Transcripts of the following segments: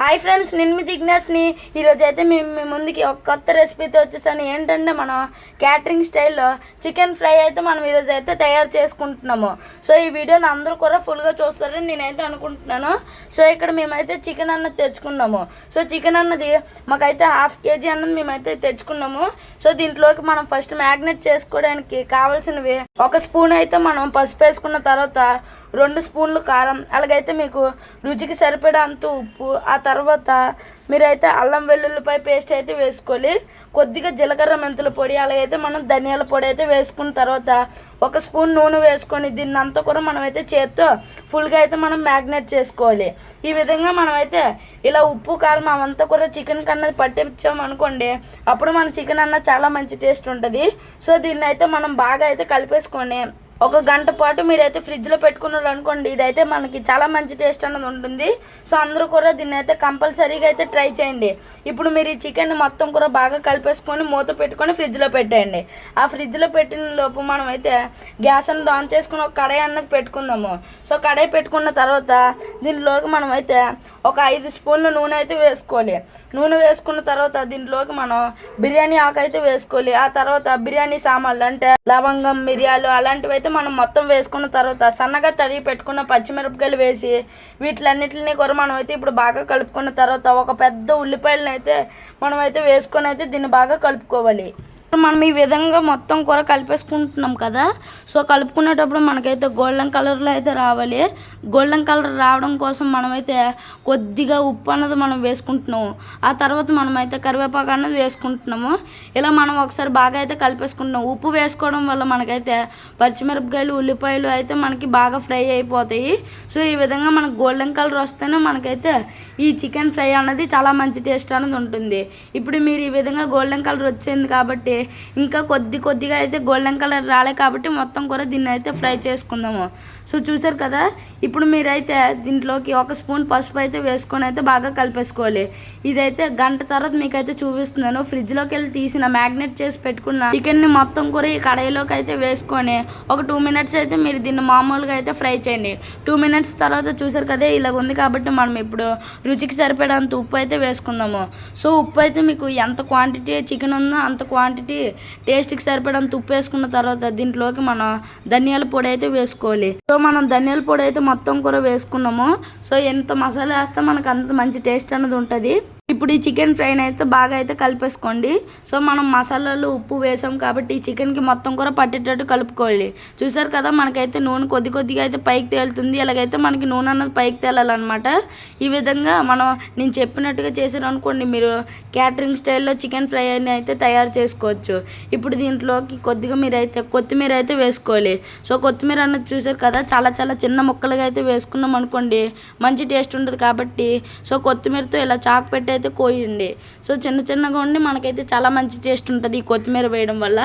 Hi friends నేను మీ జిజ్ఞాస్ని. ఈరోజు అయితే మేము మీ ముందుకి ఒక కొత్త రెసిపీతో వచ్చేసాను. ఏంటంటే మనం క్యాటరింగ్ స్టైల్లో చికెన్ ఫ్రై అయితే మనం ఈరోజు అయితే తయారు చేసుకుంటున్నాము. సో ఈ వీడియోని అందరూ కూడా ఫుల్గా చూస్తారని నేనైతే అనుకుంటున్నాను. సో ఇక్కడ మేమైతే చికెన్ అన్నది తెచ్చుకున్నాము. సో చికెన్ అన్నది మాకైతే హాఫ్ కేజీ అన్నది మేమైతే తెచ్చుకున్నాము. సో దీంట్లోకి మనం ఫస్ట్ మ్యాగ్నెట్ చేసుకోవడానికి కావాల్సినవి ఒక స్పూన్ అయితే మనం పసుపు వేసుకున్న తర్వాత రెండు స్పూన్లు కారం. అలాగైతే మీకు రుచికి సరిపడా అంత ఉప్పు ఆ తర్వాత మీరైతే అల్లం వెల్లుల్లిపాయ పేస్ట్ అయితే వేసుకోవాలి. కొద్దిగా జీలకర్ర మెంతుల పొడి అలాగైతే మనం ధనియాల పొడి అయితే వేసుకున్న తర్వాత ఒక స్పూన్ నూనె వేసుకొని దీన్ని అంతా కూడా మనమైతే చేత్తో ఫుల్గా అయితే మనం మ్యాగ్నేట్ చేసుకోవాలి. ఈ విధంగా మనమైతే ఇలా ఉప్పు కారం అవంతా కూడా చికెన్ కన్నది పట్టించాం అనుకోండి అప్పుడు మన చికెన్ అన్న చాలా మంచి టేస్ట్ ఉంటుంది. సో దీన్ని అయితే మనం బాగా అయితే కలిపేసుకొని ఒక గంట పాటు మీరైతే ఫ్రిడ్జ్లో పెట్టుకున్నారు అనుకోండి ఇదైతే మనకి చాలా మంచి టేస్ట్ అన్నది ఉంటుంది. సో అందరూ కూడా దీన్ని అయితే కంపల్సరీగా అయితే ట్రై చేయండి. ఇప్పుడు మీరు ఈ చికెన్ మొత్తం కూడా బాగా కలిపేసుకొని మూత పెట్టుకొని ఫ్రిడ్జ్లో పెట్టేయండి. ఆ ఫ్రిడ్జ్లో పెట్టిన లోపు మనం అయితే గ్యాస్ అన్నది ఆన్ చేసుకుని ఒక కడాయి అన్నది పెట్టుకుందాము. సో కడాయి పెట్టుకున్న తర్వాత దీనిలోకి మనం అయితే ఒక ఐదు స్పూన్లు నూనె అయితే వేసుకోవాలి. నూనె వేసుకున్న తర్వాత దీనిలోకి మనం బిర్యానీ ఆకు అయితే వేసుకోవాలి. ఆ తర్వాత బిర్యానీ సామాన్లు అంటే లవంగం మిరియాలు అలాంటివి అయితే మనం మొత్తం వేసుకున్న తర్వాత సన్నగా తరిగి పెట్టుకున్న పచ్చిమిరపకాయలు వేసి వీటిలన్నిటిని కూడా మనం అయితే ఇప్పుడు బాగా కలుపుకున్న తర్వాత ఒక పెద్ద ఉల్లిపాయలను అయితే మనం అయితే వేసుకొని అయితే దీన్ని బాగా కలుపుకోవాలి. మనం ఈ విధంగా మొత్తం కూర కలిపేసుకుంటున్నాం కదా సో కలుపుకునేటప్పుడు మనకైతే గోల్డెన్ కలర్లో అయితే రావాలి. గోల్డెన్ కలర్ రావడం కోసం మనమైతే కొద్దిగా ఉప్పు అన్నది మనం వేసుకుంటున్నాము. ఆ తర్వాత మనమైతే కరివేపాకు అన్నది వేసుకుంటున్నాము. ఇలా మనం ఒకసారి బాగా అయితే కలిపేసుకుంటున్నాం. ఉప్పు వేసుకోవడం వల్ల మనకైతే పచ్చిమిరపకాయలు ఉల్లిపాయలు అయితే మనకి బాగా ఫ్రై అయిపోతాయి. సో ఈ విధంగా మనకు గోల్డెన్ కలర్ వస్తేనే మనకైతే ఈ చికెన్ ఫ్రై అనేది చాలా మంచి టేస్ట్ అనేది ఉంటుంది. ఇప్పుడు మీరు ఈ విధంగా గోల్డెన్ కలర్ వచ్చింది కాబట్టి ఇంకా కొద్ది కొద్దిగా అయితే గోల్డెన్ కలర్ రాలే కాబట్టి మొత్తం కూడా దీన్ని అయితే ఫ్రై చేసుకుందాము. సో చూసారు కదా ఇప్పుడు మీరైతే దీంట్లోకి ఒక స్పూన్ పసుపు అయితే వేసుకొని అయితే బాగా కలిపేసుకోవాలి. ఇదైతే గంట తర్వాత మీకైతే చూపిస్తున్నాను. ఫ్రిడ్జ్లోకి వెళ్ళి తీసిన మ్యాగ్నెట్ చేసి పెట్టుకున్న చికెన్ని మొత్తం కూడా ఈ కడాయిలోకి అయితే వేసుకొని ఒక టూ మినిట్స్ అయితే మీరు దీన్ని మామూలుగా అయితే ఫ్రై చేయండి. టూ మినిట్స్ తర్వాత చూసారు కదా ఇలాగ ఉంది కాబట్టి మనం ఇప్పుడు రుచికి సరిపడేంత ఉప్పు అయితే వేసుకుందాము. సో ఉప్పు అయితే మీకు ఎంత క్వాంటిటీ చికెన్ ఉందో అంత క్వాంటిటీ టేస్ట్కి సరిపడంత ఉప్పు వేసుకున్న తర్వాత దీంట్లోకి మనం ధనియాల పొడి అయితే వేసుకోవాలి. సో మనం ధనియాల పొడి అయితే మొత్తం కూర వేసుకున్నాము. సో ఎంత మసాలా వేస్తే మనకు అంత మంచి టేస్ట్ అనేది ఉంటుంది. ఇప్పుడు ఈ చికెన్ ఫ్రైని అయితే బాగా అయితే కలిపేసుకోండి. సో మనం మసాలాలు ఉప్పు వేసాం కాబట్టి ఈ చికెన్కి మొత్తం కూడా పట్టేటట్టు కలుపుకోవాలి. చూసారు కదా మనకైతే నూనె కొద్ది కొద్దిగా అయితే పైకి తేలుతుంది. ఇలాగైతే మనకి నూనె అన్నది పైకి తేలాలన్నమాట. ఈ విధంగా మనం నేను చెప్పినట్టుగా చేశారు అనుకోండి మీరు క్యాటరింగ్ స్టైల్లో చికెన్ ఫ్రై అని అయితే తయారు చేసుకోవచ్చు. ఇప్పుడు దీంట్లోకి కొద్దిగా మీరు అయితే కొత్తిమీర అయితే వేసుకోవాలి. సో కొత్తిమీర అన్నది చూసారు కదా చాలా చాలా చిన్న ముక్కలుగా అయితే వేసుకున్నాం అనుకోండి మంచి టేస్ట్ ఉంటుంది కాబట్టి. సో కొత్తిమీరతో ఇలా చాకు పెట్టే అయితే కోయండి. సో చిన్న చిన్నగా ఉండి మనకైతే చాలా మంచి టేస్ట్ ఉంటుంది ఈ కొత్తిమీర వేయడం వల్ల.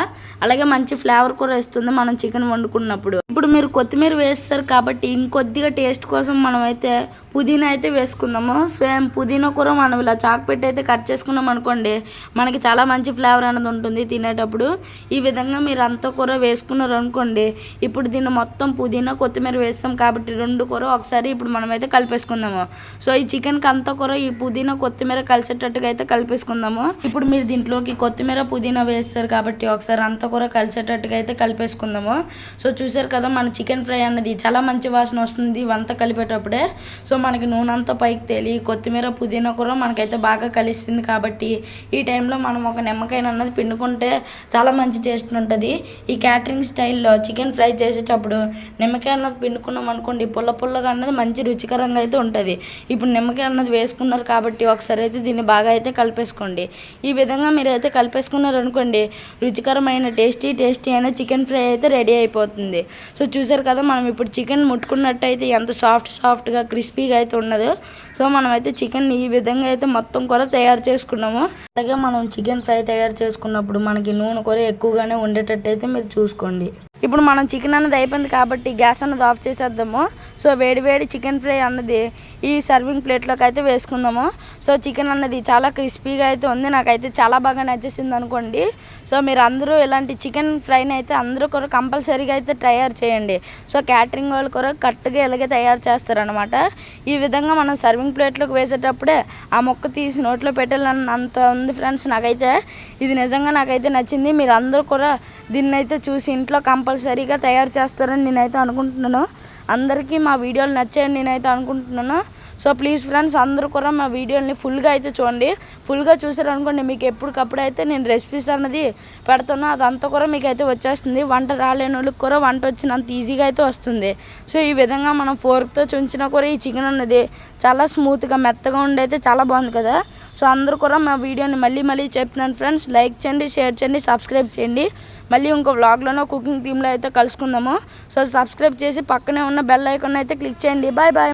అలాగే మంచి ఫ్లేవర్ కూడా వస్తుంది మనం చికెన్ వండుకున్నప్పుడు. ఇప్పుడు మీరు కొత్తిమీర వేస్తారు కాబట్టి ఇంకొద్దిగా టేస్ట్ కోసం మనం అయితే పుదీనా అయితే వేసుకుందాము. సేమ్ పుదీనా కూర మనం ఇలా చాకు పెట్టి అయితే కట్ చేసుకున్నాం అనుకోండి మనకి చాలా మంచి ఫ్లేవర్ అనేది ఉంటుంది తినేటప్పుడు. ఈ విధంగా మీరు అంత కూర వేసుకున్నారు అనుకోండి ఇప్పుడు దీన్ని మొత్తం పుదీనా కొత్తిమీర వేస్తాం కాబట్టి రెండు కూర ఒకసారి ఇప్పుడు మనమైతే కలిపేసుకుందాము. సో ఈ చికెన్కి అంత కూర ఈ పుదీనా కొత్తిమీర కలిసేటట్టుగా అయితే కలిపేసుకుందాము. ఇప్పుడు మీరు దీంట్లోకి కొత్తిమీర పుదీనా వేస్తారు కాబట్టి ఒకసారి అంత కూర కలిసేటట్టుగా అయితే కలిపేసుకుందాము. సో చూసారు కదా మన చికెన్ ఫ్రై అన్నది చాలా మంచి వాసన వస్తుంది ఇవంతా కలిపేటప్పుడే. సో మనకి నూనె అంతా పైకి తేలి కొత్తిమీర పుదీనా కూర మనకైతే బాగా కలిసింది కాబట్టి ఈ టైంలో మనం ఒక నిమ్మకాయ అన్నది పిండుకుంటే చాలా మంచి టేస్ట్ ఉంటుంది. ఈ క్యాటరింగ్ స్టైల్లో చికెన్ ఫ్రై చేసేటప్పుడు నిమ్మకాయ అన్నది పిండుకున్నాం అనుకోండి పుల్ల పుల్లగా అన్నది మంచి రుచికరంగా అయితే ఉంటుంది. ఇప్పుడు నిమ్మకాయ అన్నది వేసుకున్నారు కాబట్టి ఒకసారి అయితే దీన్ని బాగా అయితే కలిపేసుకోండి. ఈ విధంగా మీరు అయితే కలిపేసుకున్నారనుకోండి రుచికరమైన టేస్టీ టేస్టీ అయిన చికెన్ ఫ్రై అయితే రెడీ అయిపోతుంది. సో చూసారు కదా మనం ఇప్పుడు చికెన్ ముట్టుకున్నట్టయితే ఎంత సాఫ్ట్ సాఫ్ట్గా క్రిస్పీగా అయితే ఉన్నదో సో మనమైతే చికెన్ ఈ విధంగా అయితే మొత్తం కూడా తయారు చేసుకున్నాము. అలాగే మనం చికెన్ ఫ్రై తయారు చేసుకున్నప్పుడు మనకి నూనె కూర ఎక్కువగానే ఉండేటట్టు అయితే మీరు చూసుకోండి. ఇప్పుడు మనం చికెన్ అన్నది అయిపోయింది కాబట్టి గ్యాస్ అన్నది ఆఫ్ చేసేద్దాము. సో వేడివేడి చికెన్ ఫ్రై అన్నది ఈ సర్వింగ్ ప్లేట్లోకి అయితే వేసుకుందాము. సో చికెన్ అన్నది చాలా క్రిస్పీగా అయితే ఉంది. నాకైతే చాలా బాగా నచ్చేసింది అనుకోండి. సో మీరు అందరూ ఇలాంటి చికెన్ ఫ్రైని అయితే అందరూ కూడా కంపల్సరీగా అయితే తయారు చేయండి. సో క్యాటరింగ్ వాళ్ళు కూడా కరెక్ట్గా ఇలాగే తయారు చేస్తారనమాట ఈ విధంగా మనం సర్వింగ్ ప్లేట్లోకి వేసేటప్పుడే ఆ మొక్క తీసి నోట్లో పెట్టాలని అంత ఉంది ఫ్రెండ్స్. నాకైతే ఇది నిజంగా నాకైతే నచ్చింది. మీరు అందరూ కూడా దీన్ని అయితే చూసి ఇంట్లో కంపల్సరీగా తయారు చేస్తారని నేనైతే అనుకుంటున్నాను. అందరికీ మా వీడియోలు నచ్చాయని నేనైతే అనుకుంటున్నాను. సో ప్లీజ్ ఫ్రెండ్స్ అందరూ కూడా మా వీడియోని ఫుల్గా అయితే చూడండి. ఫుల్గా చూసారనుకోండి మీకు ఎప్పటికప్పుడు అయితే నేను రెసిపీస్ అన్నది పెడతాను అదంతా కూడా మీకు అయితే వచ్చేస్తుంది. వంట రాలేని వాళ్ళకి కూడా వంట వచ్చినంత ఈజీగా అయితే వస్తుంది. సో ఈ విధంగా మనం ఫోర్క్తో చుంచినా కూడా ఈ చికెన్ అన్నది చాలా స్మూత్గా మెత్తగా ఉండి అయితే చాలా బాగుంది కదా. సో అందరూ కూడా మా వీడియోని మళ్ళీ మళ్ళీ చెప్తున్నాను ఫ్రెండ్స్. లైక్ చేయండి షేర్ చేయండి సబ్స్క్రైబ్ చేయండి. మళ్ళీ ఇంకో వ్లాగ్లోనో కుకింగ్ థీమ్లో అయితే కలుసుకుందాము. సో సబ్స్క్రైబ్ చేసి పక్కనే ఉన్న బెల్ ఐకాన్ అయితే క్లిక్ చేయండి. Bye bye.